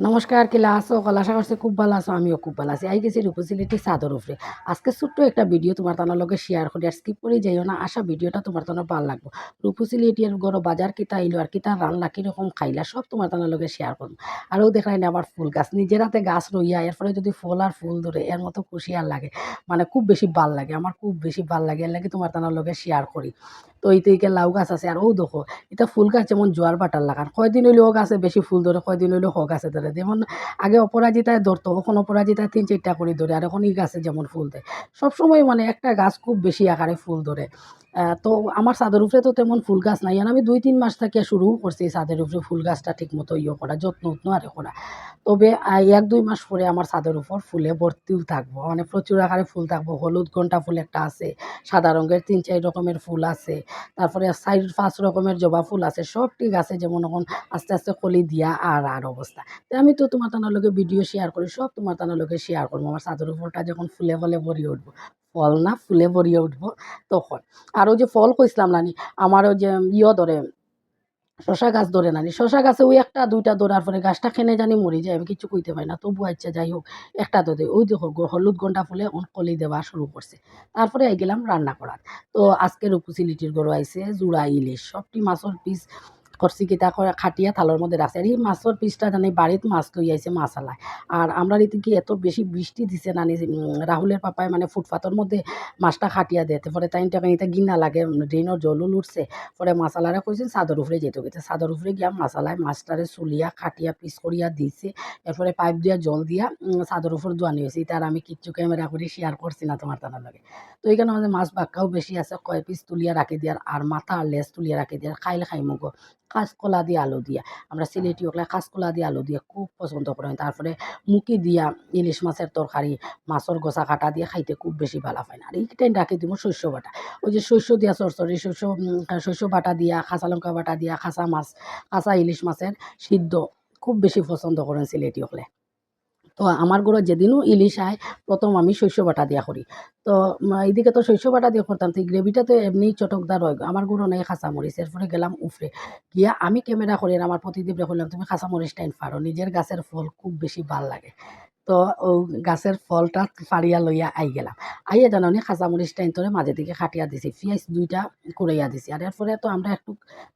নমস্কার কিলা আছো? কলা আশা করছি খুব ভালো আছো, আমিও খুব ভালো আছি। আই গেছি রূপসিলিটি চাদর উপরে। আজকে ছোট্ট একটা ভিডিও তোমার তানোর লগে শেয়ার করি। আর স্কিপ করে যাইও না, আশা ভিডিওটা তোমার তানোর ভালো লাগবো। রূপসিলিটির গড় বাজার কিতা আইলো আর কিতা, রান্না কীরকম খাইলা, সব তোমার তানোর লগে শেয়ার করব। আরও দেখাই না আমার ফুল গাছ। নিজের হাতে গাছ রইয়া, এর ফলে যদি ফল আর ফুল ধরে, এর মতো খুশি আর লাগে। মানে খুব বেশি ভালো লাগে, আমার খুব বেশি ভালো লাগে, এর লাগে তোমার তানোর লগে শেয়ার করি। তো এই থেকে লাউ গাছ আছে আর ও দেখো এটা ফুল গাছ যেমন জোয়ার বাটার লাগান, কয়দিন হইলে ও গাছে বেশি ফুল ধরে কয়দিন হইলে হ আছে ধরে যেমন আগে অপরাজিতায় ধরতো এখন অপরাজিতায় তিন চারটা করে ধরে আর এখন এই গাছে যেমন ফুল দেয় সবসময় মানে একটা গাছ খুব বেশি আকারে ফুল ধরে তো আমার ছাদের উপরে তো তেমন ফুল গাছ নাই। আমি দুই, তিন মাস থেকে শুরু করছি ছাদের উপরে ফুল গাছটা ঠিক মতো ইয়ে করা, যত্ন উত্ন আর করা। তবে এক, দুই মাস পরে আমার ছাদের উপর ফুলে ভর্তিও থাকব। মানে প্রচুর আকারে ফুল থাকব। হলুদ ঘণ্টা ফুল একটা আছে, সাদা রঙের তিন, চার রকমের ফুল আছে। তারপরে চার, পাঁচ রকমের জবা ফুল আছে। সব ঠিক আছে যেমন এখন আস্তে আস্তে কলি দিয়া আর আর অবস্থা। তো আমি তো তোমার তানার লগে ভিডিও শেয়ার করি, সব তোমার তানার লগে শেয়ার করব। আমার চাদর উপরটা যখন ফুলে, ফলে ভরিয়ে উঠবো। ফল না ফুলে ভরিয়ে উঠবো তখন। আর ওই যে ফল কইছিলাম নানি আমারও যে ইয়ে ধরে শশা গাছ ধরে নানি শশা গাছে ওই একটা, দুইটা ধরার পরে গাছটা খেনে জানি মরি যায়, আমি কিছু কইতে পারি না, তবু আচ্ছা যাই হোক, একটা ধরে। ওই দেখো হলুদ ঘণ্টা ফুলে ওন কলি দেওয়া শুরু করছে। তারপরে আই গেলাম রান্না করার। তো আজকের উপসিলিটির গরু আইছে, জুড়া ইলিশ, সবটি মাছের পিস করছি খাটিয়া থালোর মধ্যে রাখছে। আর এই মাছের পিসটা জানি বাড়িত মাছ লই আইছে মাছালায় আর আমরা রীতি কি এত বেশি বৃষ্টি দিছে নানি রাহুলের পাপায় মানে ফুটপাতের মধ্যে মাছটা খাটিয়া দেতে পরে তাই টাকা নিতে গিনা লাগে ড্রেনের জলও লুটছে পরে মাছালারে কইছেন চাদর উপরে যেতে গেছে চাদর উপরে গিয়া মাছালায় মাছটারে চুলিয়া, খাটিয়া পিস করিয়া দিছে এরপরে পাইপ দিয়া, জল দিয়া চাদর উপর দোয়ানি হয়েছে তার আমি কিচ্ছু ক্যামেরা করে শেয়ার করছি না তোমার তার লাগে। তো এইখানে আমাদের মাছ বাক্কাও বেশি আছে, কয় পিস তুলিয়া রাখি দিয়ার আর মাথা আর লেজ তুলিয়া রাখি দিয়ার খাইলে খাইমুগ কাঁচকলা দিয়ে আলু দিয়া। আমরা সিলেটি ওগুলা কাঁচকলা দিয়ে আলু দিয়ে খুব পছন্দ করি। তারপরে মুখি দিয়া ইলিশ মাছের তরকারি, মাছের গোসা কাটা দিয়ে খাইতে খুব বেশি ভালো হয় না। আর এইটাই ডাকে দিব শস্য বাটা। ওই যে শস্য দিয়া চরচরি শস্য শস্য বাটা দিয়া খাঁচা লঙ্কা বাটা দিয়া খাঁচা মাছ খাঁচা ইলিশ মাছের সিদ্ধ খুব বেশি পছন্দ করেন সিলেটি ওগুলো। তো আমার ঘরে যেদিনও ইলিশ আয় প্রথম আমি শস্য বাটা দিয়া করি। তো এদিকে তো শস্য বাটা দিয়ে করতাম, তো গ্রেভিটা তো এমনি চটকদার হয়। আমার গুঁড়ো নেই খাঁচা মরিচ এরপরে গেলাম উফরে। গিয়া আমি ক্যামেরা করি আমার প্রতিদীপ করলাম তুমি খাঁচা মরিচ টাইম পারো, নিজের গাছের ফল খুব বেশি ভালো লাগে। তো ও গাছের ফলটা ফাড়িয়া লইয়া আই গেলাম। আইয়া জানানি খাঁচা মরিচ টাইম তোরে মাঝে দিকে খাটিয়া দিছি, পিঁয়াজ দুইটা কুড়াইয়া দিছি। আর এরপরে তো আমরা একটু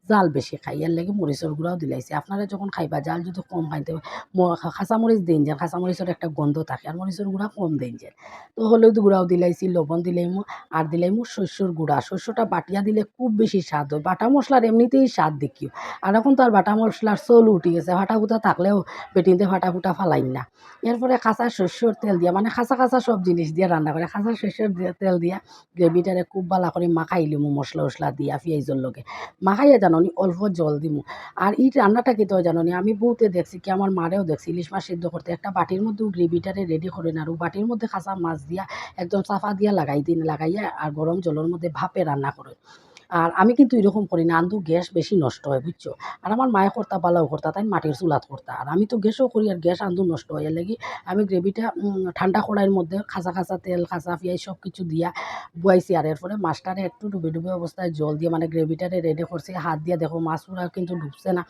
জাল বেশি খাই, এর লাগে মরিচের গুঁড়াও দিলাইছি। আপনারা যখন খাইবা, জাল যদি কম খাইতে ম- খাঁচা মরিচ দিন যে খাঁচা মরিচের একটা গন্ধ থাকে আর মরিচের গুঁড়া কম দিন যে তো হলুদ গুঁড়াও দিলাইছি, লবণ দিলাইমু, আর দিলাইমু শস্যর গুঁড়া। শস্যটা বাটিয়া দিলে খুব বেশি স্বাদ হয়। বাটা মশলার এমনিতেই স্বাদ দেখিও। আর এখন তো আর বাটা মশলার চল উঠি গেছে ফাটা ফুটা থাকলেও বেটিনতে ফাটা ফুটা ফালাইন না। এরপরে খাঁচা শস্যর তেল দিয়া মানে খাঁচা খাঁচা সব জিনিস দিয়ে রান্না করে খাঁচা শস্যর তেল দিয়া গ্রেভিটারে খুব ভালো করে মাখাই লিমু, মশলা উসলা দিয়া পেঁয়াজের লগে। মাখাইয়া জাননি, অল্প জল দিমু। আর এই রান্নাটা কি তো জাননি, আমি বহুতে দেখছি কি, আমার মারেও দেখছি, ইলিশ মাছ সিদ্ধ করতে। একটা বাটির মধ্যে গ্রেভিটারে রেডি করেন আর ও বাটির মধ্যে খাঁচা মাছ দিয়া একদম চাফা দিয়া লাগাই দিন, লাগাইয়া আর গরম জলের মধ্যে ভাপে রান্না করে। আর আমি কিন্তু এরকম করি না। আন্দু গ্যাস বেশি নষ্ট হয়, বুঝছ? আর আমার মায়ে করতা পালাও করতা, তাই মাটির চুলাত করতা। আর আমি তো গ্যাসও করি আর গ্যাস আন্দু নষ্ট হয়। এর লাগি আমি গ্রেভিটা ঠান্ডা কড়াইয়ের মধ্যে খাঁচা খাঁচা তেল, খাঁচা পেঁয়াজ সব কিছু দিয়া বুয়াইছি। আর এরপরে মাছটারে একটু ডুবে ডুবে অবস্থায় জল দিয়ে মানে গ্রেভিটারে রেডি করছি। হাত দিয়া দেখো, মাছ পুরা কিন্তু ডুবছে না।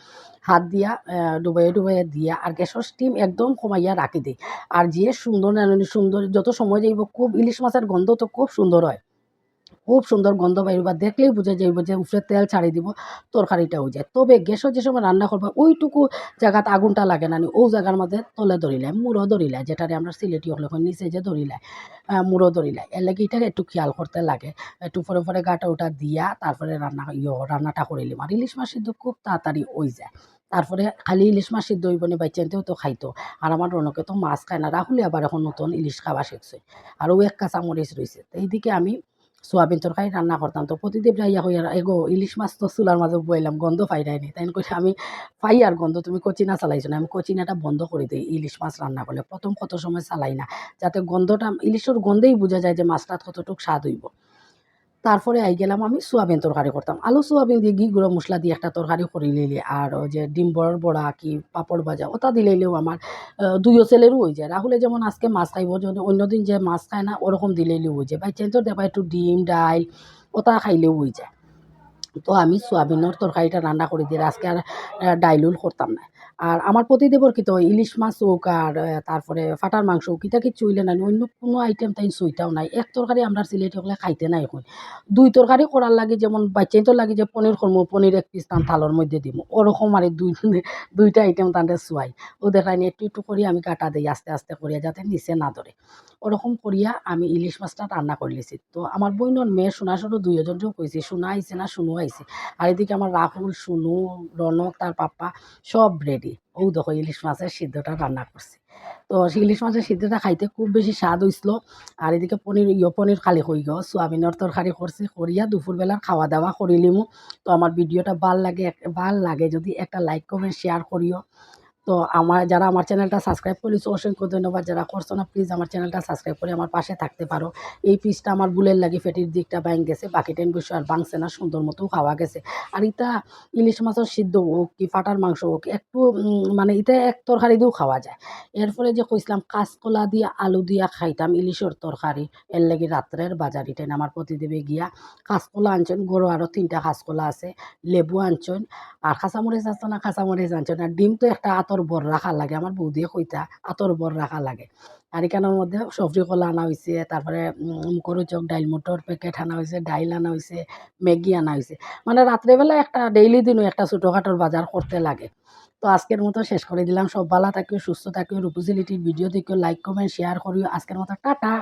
হাত দিয়া ডুবাই ডুবাই দিয়া আর গ্যাসের স্টিম একদম কমাইয়া রাখি দিই। আর যে সুন্দর সুন্দর যত সময় যাইব খুব ইলিশ মাছের গন্ধ তো খুব সুন্দর হয়। খুব সুন্দর গন্ধ বাইর বা দেখলেই বোঝা যাইব যে উপরে তেল ছাড়ি দিব, তরকারিটা হয়ে যায়। তবে গ্যাসের যে সময় রান্না করব, ওইটুকু জায়গাত আগুনটা লাগে না। ও জায়গার মধ্যে তলে ধরিলায় মুড়ো ধরিলায় যেটারে আমরা সিলেটি হলে নিচে যে ধরিলায় মুড়ো ধরিলায় এর লাগে এটাকে একটু খেয়াল করতে লাগে। একটু পরে পরে গাটা ওটা দিয়া তারপরে রান্না ইয়ে রান্নাটা করে নিলাম আর ইলিশ মাছ সিদ্ধ খুব তাড়াতাড়ি হয়ে যায়। তারপরে খালি ইলিশ মাছ সিদ্ধ হইব নি বাইচানতেও তো খাইতো। আর আমার রনকে তো মাছ খায় না রাহুলে আবার এখন নতুন ইলিশ খাওয়া শিখছে। আর ও এক কাঁচা মরিচ রয়েছে এইদিকে আমি সোয়াবিন তরকারি রান্না করতাম তো প্রতিদিন রাইয়া হইয়া এগো ইলিশ মাছ তো চুলার মাঝে বইলাম গন্ধ পাই রায়নি তাই কইছে আমি পাই আর গন্ধ, তুমি কচিনা চালাইছো না। আমি কচিনাটা বন্ধ করে দিই ইলিশ মাছ রান্না করলে প্রথম কত সময় চালাই না, যাতে গন্ধটা ইলিশের গন্ধেই বোঝা যায় যে মাছটা কতটুকু স্বাদ হইব। তারপরে আই গেলাম আমি সোয়াবিন তরকারি করতাম। আলু, সোয়াবিন দিয়ে ঘি, গুঁড়ো মশলা দিয়ে একটা তরকারি করে নিলে। আর ওই যে ডিম বড় কি পাপড় ভাজা, ওটা দিলেও আমার দুইও ছেলেরও হয়ে যায়। রাহুলে যেমন আজকে মাছ খাইব অন্য দিন যে মাছ খায় না, ওরকম দিলেও হয়ে যায়। বাই চেঞ্জ দেবা একটু ডিম, ডাইল, ওটা খাইলেও হয়ে যায়। তো আমি সোয়াবিনের তরকারিটা রান্না করে দিয়ে, আজকে আর ডাইলুল করতাম না। আর আমার প্রতিদেবর কি তো ইলিশ মাছ হোক আর তারপরে ফাটার মাংস হোক ইটা কিছু হইলে না, অন্য কোনো আইটেম তাই সুইটাও নাই। এক তরকারি আমরা সিলেটি হলে খাইতে নাই এখন দুই তরকারি করার লাগে যেমন বাচ্চাই তো লাগে যে পনির করব পনির এক পিস তান থালোর মধ্যে দিব ওরকম আর দুই, দুইটা আইটেম তাদের চুয়াই ও দেখায়নি একটু একটু করিয়া আমি কাটা দিই, আস্তে আস্তে করিয়া যাতে নিচে না ধরে ওরকম করিয়া আমি ইলিশ মাছটা রান্না করে তো আমার বোনের মেয়ে সোনা সরু দুইজনকেও কইছি সোনা আইছে না শুনু আইছে আর এদিকে আমার রাহুল, সুনু, রনক, তার পাপ্পা সব রেডি ও দেখো ইলিশ মাছের সিদ্ধটা রান্না করছি। তো সেই ইলিশ মাছের সিদ্ধটা খাইতে খুব বেশি স্বাদ হয়েছিল আর এদিকে পনির, ইয় পনির খালি হয়ে গেল সোয়াবিনের তরকারি করছি, করিয়া দুপুরবেলার খাওয়া দাওয়া করিলিমু তো আমার ভিডিওটা ভালো লাগে ভালো লাগে যদি একটা লাইক কমেন্ট শেয়ার করিও। তো আমার, যারা আমার চ্যানেলটা সাবস্ক্রাইব করেছ, অসংখ্য ধন্যবাদ। যারা করছ না প্লিজ আমার চ্যানেলটা সাবস্ক্রাইব করে আমার পাশে থাকতে পারো। এই পিসটা আমার বুলের লাগে ফেটির দিকটা ব্যাং গেছে, বাকি টেন বসে আর বাংছে না, সুন্দর মতো খাওয়া গেছে। আর ইটা ইলিশ মাছের সিদ্ধ হোক কি ফাটার মাংস হোক, একটু মানে ইটা এক তরকারি দিয়েও খাওয়া যায়। এর ফলে যে কইছিলাম, কাঁচকলা দিয়ে আলু দিয়া খাইতাম ইলিশের তরকারি। এর লাগে রাত্রের বাজার ইটেন আমার প্রতিদেবে গিয়া কাঁচকলা আনছেন গরু আরও তিনটা কাঁচকলা আছে, লেবু আনছেন আর কাঁচামরিচ আছে না কাঁচামরিচ আনছেন আর ডিম তো একটা আতর বর রাখা লাগে আমার বৌদিয়ে কইতা আতর বর রাখা লাগে। আর এখানের মধ্যে সবজি কলা আনা হয়েছে তারপরে মুখরু চক ডাইল মটর প্যাকেট আনা হয়েছে ডাইল আনা হয়েছে ম্যাগি আনা হয়েছে মানে রাত্রেবেলা একটা ডেইলি দিনও একটা ছোটোখাটোর বাজার করতে লাগে। তো আজকের মতো শেষ করে দিলাম। সব ভালো থাকিও, সুস্থ থাকিও রুপুজিলিটির ভিডিও দেখিও লাইক কমেন্ট শেয়ার করিও আজকের মতো টাটা।